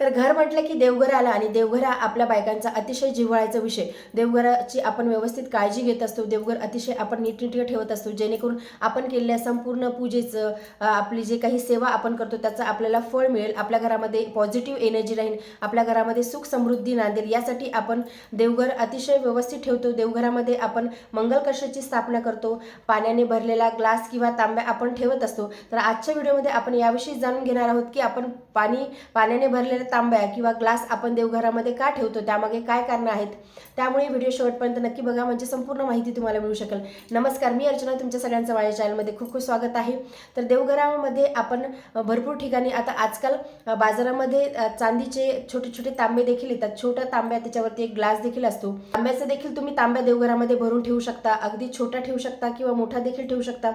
तर घर म्हटलं की देवघर आला आणि देवघर हा आपल्या बायकांचा अतिशय जिव्हाळ्याचा विषय. देवघराची आपण व्यवस्थित काळजी घेत असतो. देवघर अतिशय आपण नीटनीटके ठेवत असतो. जेणेकरून आपण केलेल्या संपूर्ण पूजेचं आपली जे काही सेवा आपण करतो त्याचं आपल्याला फळ मिळेल. आपल्या घरामध्ये पॉझिटिव्ह एनर्जी राहील. आपल्या घरामध्ये सुख समृद्धी नांदेल. यासाठी आपण देवघर अतिशय व्यवस्थित ठेवतो. देवघरामध्ये आपण मंगलकर्षाची स्थापना करतो. पाण्याने भरलेला ग्लास किंवा तांब्या आपण ठेवत असतो. तर आजच्या व्हिडिओमध्ये आपण याविषयी जाणून घेणार आहोत की आपण पाणी पाण्याने भरलेल्या तांब्या किंवा ग्लास आपण देवघरामध्ये का ठेवतो? त्यामागे काय कारणं आहेत? त्यामुळे व्हिडिओ शेवटपर्यंत नक्की बघा. म्हणजे संपूर्ण माहिती तुम्हाला मिळू शकेल. नमस्कार मी अर्चना. तुमच्या सगळ्यांचं माझ्या चॅनलमध्ये खूप खूप स्वागत आहे. तर देवघरामध्ये आपण भरपूर ठिकाणी आता आजकाल बाजारामध्ये चांदीचे छोटे छोटे तांबे देखील येतात. छोट्या तांब्या त्याच्यावरती एक ग्लास देखील असतो. तांब्याचं देखील तुम्ही तांब्या देवघरामध्ये भरून ठेवू शकता. अगदी छोटा ठेवू शकता किंवा मोठा देखील ठेवू शकता.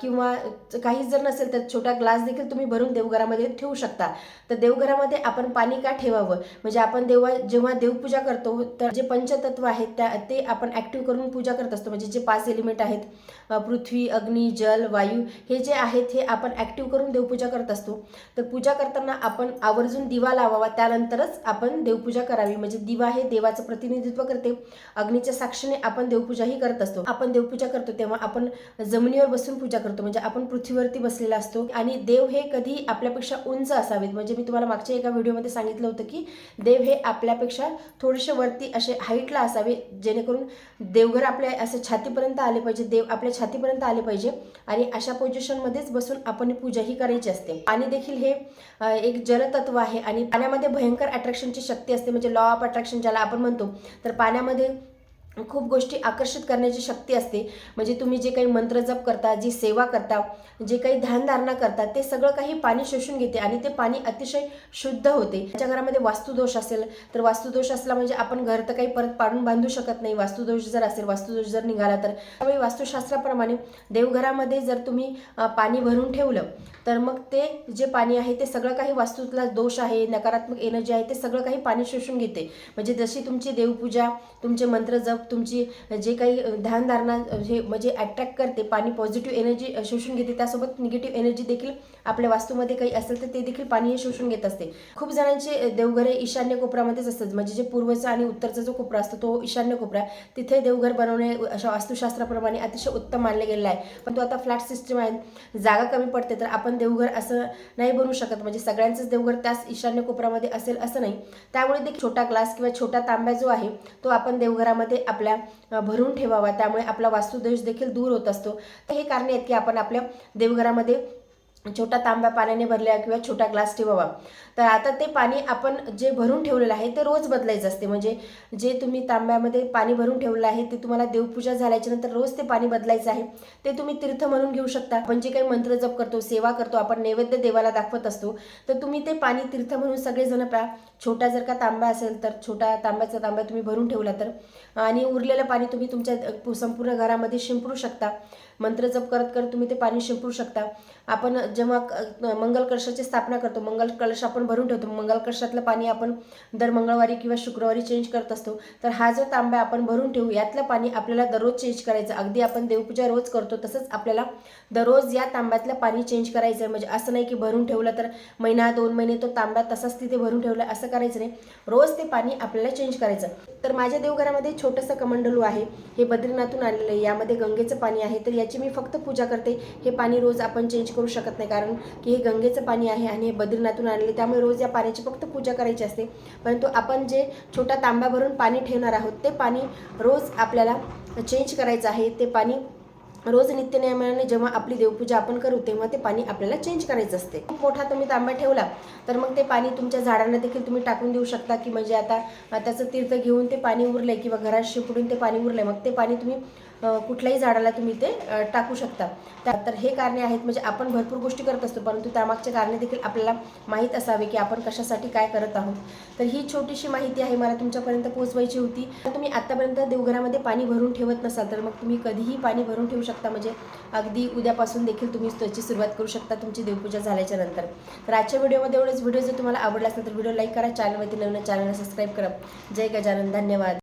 किंवा काहीच जर नसेल तर छोटा ग्लास देखील तुम्ही भरून देवघरामध्ये ठेवू शकता. तर देवघरामध्ये आपण आपण पाणी का ठेवावं? म्हणजे आपण देवा जेव्हा देवपूजा करतो तर जे पंचतत्व आहेत त्या ते आपण ॲक्टिव्ह करून पूजा करत असतो. म्हणजे जे पाच एलिमेंट आहेत पृथ्वी अग्नी जल वायू हे जे आहेत हे आपण ॲक्टिव्ह करून देवपूजा करत असतो. तर पूजा करताना आपण आवर्जून दिवा लावावा. त्यानंतरच आपण देवपूजा करावी. म्हणजे दिवा हे देवाचं प्रतिनिधित्व करते. अग्नीच्या साक्षीने आपण देवपूजाही करत असतो. आपण देवपूजा करतो तेव्हा आपण जमिनीवर बसून पूजा करतो. म्हणजे आपण पृथ्वीवरती बसलेला असतो. आणि देव हे कधी आपल्यापेक्षा उंच असावेत. म्हणजे मी तुम्हाला मागच्या एका व्हिडिओमध्ये सांगितलं होतं की देव हे आपल्यापेक्षा थोडेसे वरती असे हाईटला असावे जेणेकरून देवघर आपल्या असे छातीपर्यंत आले पाहिजे देव आपल्या छातीपर्यंत आले पाहिजे आणि अशा पोझिशनमध्येच बसून आपण पूजाही करायची असते. पाणी देखील हे एक जलतत्व आहे आणि पाण्यामध्ये भयंकर अट्रॅक्शनची शक्ती असते. म्हणजे लॉ ऑफ अट्रॅक्शन ज्याला आपण म्हणतो तर पाण्यामध्ये खूप गोष्टी आकर्षित करण्याची शक्ती असते. म्हणजे तुम्ही जे काही मंत्र जप करता जी सेवा करता जे काही ध्यानधारणा करता ते सगळं काही पाणी शोषून घेते आणि ते पाणी अतिशय शुद्ध होते. त्याच्या घरामध्ये वास्तुदोष असेल तर वास्तुदोष असला म्हणजे आपण घर तर काही परत पाडून बांधू शकत नाही. वास्तुदोष जर असेल वास्तुदोष जर निघाला तर. त्यामुळे वास्तुशास्त्राप्रमाणे देवघरामध्ये जर तुम्ही पाणी भरून ठेवलं तर मग ते जे पाणी आहे ते सगळं काही वास्तूतला दोष आहे नकारात्मक एनर्जी आहे ते सगळं काही पाणी शोषून घेते. म्हणजे जशी तुमची देवपूजा तुमचे मंत्र जप तुमची जे काही ध्यानधारणा हे म्हणजे अट्रॅक्ट करते पाणी पॉझिटिव्ह एनर्जी शोषून घेते त्यासोबत निगेटिव्ह एनर्जी देखील आपल्या वास्तूमध्ये काही असेल तर ते देखील पाणी हे शोषून घेत असते. खूप जणांचे देवघरे ईशान्य कोपऱ्यामध्येच असतात. म्हणजे जे पूर्वचा आणि उत्तरचा जो कोपरा असतो तो ईशान्य कोपरा आहे. तिथे देवघर बनवणे अशा वास्तुशास्त्राप्रमाणे अतिशय उत्तम मानले गेलेलं आहे. पण तो आता फ्लॅट सिस्टम आहे. जागा कमी पडते तर आपण देवघर असं नाही बनवू शकत. म्हणजे सगळ्यांचंच देवघर त्याच ईशान्य कोपऱ्यामध्ये असेल असं नाही. त्यामुळे देखील छोटा ग्लास किंवा छोटा तांब्या जो आहे तो आपण देवघरामध्ये आपल्या भरून ठेवावा. त्यामुळे आपला वास्तुदोष देखील दूर होत असतो. तर हे कारणे आहेत की आपण आपल्या देवघरामध्ये छोटा तांब्या पाण्याने भरल्या किंवा छोटा ग्लास ठेवावा. तर आता ते पाणी आपण जे भरून ठेवलेलं आहे ते रोज बदलायचं असते. म्हणजे जे तुम्ही तांब्यामध्ये पाणी भरून ठेवलं आहे ते तुम्हाला देवपूजा झाल्याच्यानंतर रोज ते पाणी बदलायचं आहे. ते तुम्ही तीर्थ म्हणून घेऊ शकता. आपण जे काही मंत्र जप करतो सेवा करतो आपण नैवेद्य देवाला दाखवत असतो तर तुम्ही ते पाणी तीर्थ म्हणून सगळेजण प्या. छोटा जर का तांब्या असेल तर छोटा तांब्याचा तांब्या तुम्ही भरून ठेवला तर. आणि उरलेलं पाणी तुम्ही तुमच्या संपूर्ण घरामध्ये शिंपडू शकता. मंत्र जप करत करत तुम्ही ते पाणी शिंपडू शकता. आपण जेव्हा क- मंगल कलशाची स्थापना करतो मंगल कलश आपण भरून ठेवतो मंगल कलशातलं पाणी आपण दर मंगळवारी किंवा शुक्रवारी चेंज करत असतो तर हा जो तांब्या आपण भरून ठेवू यातलं पाणी आपल्याला दररोज चेंज करायचं. अगदी आपण देवपूजा रोज करतो तसंच आपल्याला दररोज या तांब्यातलं पाणी चेंज करायचं आहे म्हणजे असं नाही की भरून ठेवलं तर महिना दोन महिने तो तांब्या तसाच तिथे भरून ठेवला असं करायचं नाही. रोज ते पाणी आपल्याला चेंज करायचं. तर माझ्या देवघरामध्ये छोटंसं कमंडलू आहे. हे बद्रीनाथून आलेलं आहे. यामध्ये गंगेचं पाणी आहे. तर याची मी फक्त पूजा करते. हे पाणी रोज आपण चेंज करू शकत नाही. कारण की हे गंगेचं पाणी आहे आणि हे बद्रीनाथून आणले त्यामुळे रोज या पाण्याची फक्त पूजा करायची असते. परंतु आपण जे छोटा तांबा भरून पाणी ठेवणार आहोत ते पाणी रोज आपल्याला चेंज करायचं आहे. ते पाणी रोज नित्यनियमाने जेव्हा आपली देवपूजा आपण करू तेव्हा ते पाणी आपल्याला चेंज करायचं असते. खूप मोठा तुम्ही तांब्या ठेवला तर मग ते पाणी तुमच्या झाडांना देखील तुम्ही टाकून देऊ शकता. की म्हणजे आता त्याचं तीर्थ घेऊन ते पाणी उरलंय किंवा घरात शिपडून ते पाणी उरलंय मग ते पाणी तुम्ही कुठल्याही झाडाला तुम्ही ते टाकू शकता. त्या- तर हे कारणे आहेत म्हणजे आपण भरपूर गोष्टी करत असतो परंतु त्यामागचे कारणे देखील आपल्याला माहीत असावे की आपण कशासाठी काय करत आहोत. तर ही छोटीशी माहिती आहे मला तुमच्यापर्यंत पोहोचवायची होती. तर तुम्ही आत्तापर्यंत देवघरामध्ये पाणी भरून ठेवत नसाल तर मग तुम्ही कधीही पाणी भरून ठेवू शकता. म्हणजे अगदी उद्यापासून देखील तुम्ही त्याची सुरुवात करू शकता तुमची देवपूजा झाल्याच्यानंतर. तर आजच्या व्हिडिओमध्ये एवढंच. व्हिडिओ जर तुम्हाला आवडला असेल तर व्हिडिओ लाईक करा चॅनलवरती नवीन चॅनलला सबस्क्राईब करा. जय गजानन. धन्यवाद.